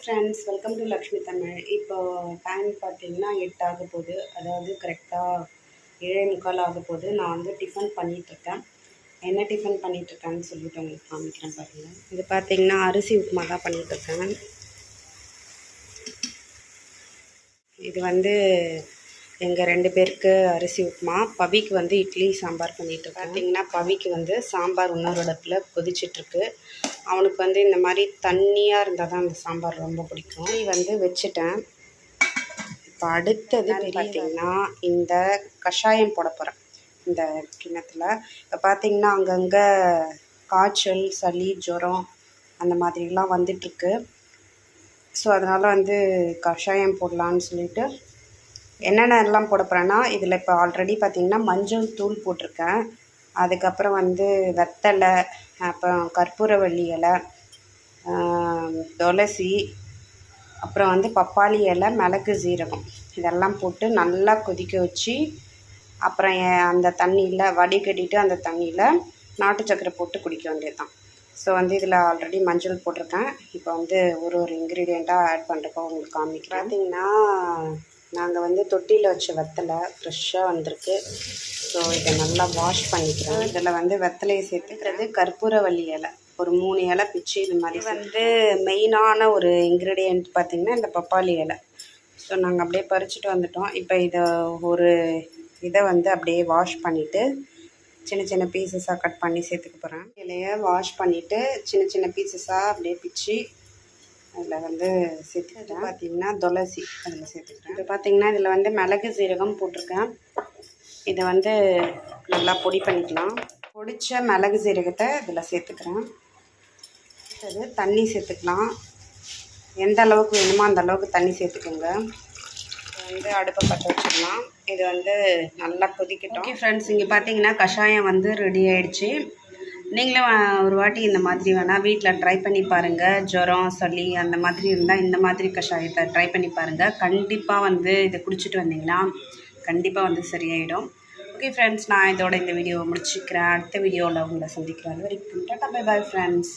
Friends welcome to Lakshmi Tamil இப்போ time பார்த்தீங்கன்னா எட்டு ஆக போகுது. அதாவது கரெக்டாக ஏழே முக்கால் ஆக போகுது. நான் வந்து டிஃபன் பண்ணிகிட்ருக்கேன் என்ன டிஃபன் பண்ணிகிட்ருக்கேன்னு சொல்லிட்டு உங்களுக்கு காமிக்கிறேன் பாருங்கள் இது பார்த்தீங்கன்னா அரிசி உப்புமா தான் பண்ணிகிட்ருக்கேன் இது வந்து எங்கள் ரெண்டு பேருக்கு அரிசி உப்புமா. பவிக்கு வந்து இட்லி சாம்பார் பண்ணிகிட்ருக்கேன் பார்த்தீங்கன்னா பவிக்கு வந்து சாம்பார் இன்னொரு இடத்துல கொதிச்சிட்ருக்கு அவனுக்கு வந்து இந்த மாதிரி தண்ணியாக இருந்தால் தான் அந்த சாம்பார் ரொம்ப பிடிக்கும். இது வந்து வச்சுட்டேன். இப்போ அடுத்தது பார்த்தீங்கன்னா இந்த கஷாயம் போட போகிறேன் இந்த கிண்ணத்தில். இப்போ பார்த்தீங்கன்னா அங்கங்கே காய்ச்சல் சளி ஜுரம் அந்த மாதிரிலாம் வந்துட்டுருக்கு. ஸோ அதனால் வந்து கஷாயம் போடலான்னு சொல்லிட்டு என்னென்ன எல்லாம் போட போகிறேன்னா இதில் இப்போ ஆல்ரெடி பார்த்திங்கன்னா மஞ்சள் தூள் போட்டிருக்கேன். அதுக்கப்புறம் வந்து வெத்தலை அப்புறம் கற்பூரவள்ளி இலை துளசி அப்புறம் வந்து பப்பாளி இலை மிளகு சீரகம். இதெல்லாம் போட்டு நல்லா கொதிக்க வச்சு அப்புறம் அந்த தண்ணியில் வடிகட்டிட்டு அந்த தண்ணியில் நாட்டு சக்கரை போட்டு குடிக்க வேண்டியது தான் ஸோ வந்து இதில் ஆல்ரெடி மஞ்சள் போட்டிருக்கேன். இப்போ வந்து ஒரு ஒரு இன்க்ரீடியண்ட்டாக ஆட் பண்ணுறப்போ உங்களுக்கு காமிக்கிறேன். பார்த்தீங்கன்னா நாங்கள் வந்து தொட்டியில் வச்ச வெத்தலை ஃப்ரெஷ்ஷாக வந்திருக்கு. ஸோ இதை நல்லா வாஷ் பண்ணிக்கிறேன். இதில் வந்து வெத்தலையை சேர்த்துக்கிறது கற்பூரவள்ளி இலை. ஒரு மூணு இலை பிச்சு இது மாதிரி வந்து மெயினான ஒரு இன்க்ரீடியண்ட் பார்த்திங்கன்னா இந்த பப்பாளி இலை. ஸோ நாங்கள் அப்படியே பறிச்சுட்டு வந்துட்டோம். இப்போ இதை ஒரு இதை வந்து அப்படியே வாஷ் பண்ணிவிட்டு சின்ன சின்ன பீசஸாக கட் பண்ணி சேர்த்துக்க போகிறேன் இலையை வாஷ் பண்ணிவிட்டு சின்ன சின்ன பீசஸாக அப்படியே பிச்சு அதில் வந்து சேர்த்துக்கிட்டேன். பார்த்தீங்கன்னா துளசி அதில் சேர்த்துக்கிட்டேன் இப்போ பார்த்தீங்கன்னா இதில் வந்து மிளகு சீரகம் போட்டிருக்கேன். இதை வந்து நல்லா பொடி பண்ணிக்கலாம். பொடித்த மிளகு சீரகத்தை இதில் சேர்த்துக்கிறேன். அடுத்தது தண்ணி சேர்த்துக்கலாம். எந்த அளவுக்கு வேணுமோ அந்த அளவுக்கு தண்ணி சேர்த்துக்கோங்க. வந்து அடுப்பை பற்ற வச்சிடலாம். இது வந்து நல்லா கொதிக்கட்டும். ஓகே ஃப்ரெண்ட்ஸ் இங்கே பார்த்தீங்கன்னா கஷாயம் வந்து ரெடி ஆயிடுச்சு. நீங்களும் ஒரு வாட்டி இந்த மாதிரி வேணால் வீட்டில் ட்ரை பண்ணி பாருங்கள் ஜுரம் சளி அந்த மாதிரி இருந்தால் இந்த மாதிரி கஷாயத்தை ட்ரை பண்ணி பாருங்கள் கண்டிப்பாக வந்து இதை குடிச்சிட்டு வந்தீங்கன்னா கண்டிப்பாக வந்து சரியாயிடும். ஓகே ஃப்ரெண்ட்ஸ் நான் இதோட இந்த வீடியோவை முடிச்சுக்கிறேன். அடுத்த வீடியோவில் உங்களை சந்திக்கிறேன். வரைக்கும் டாட்டா பை பாய் ஃப்ரெண்ட்ஸ்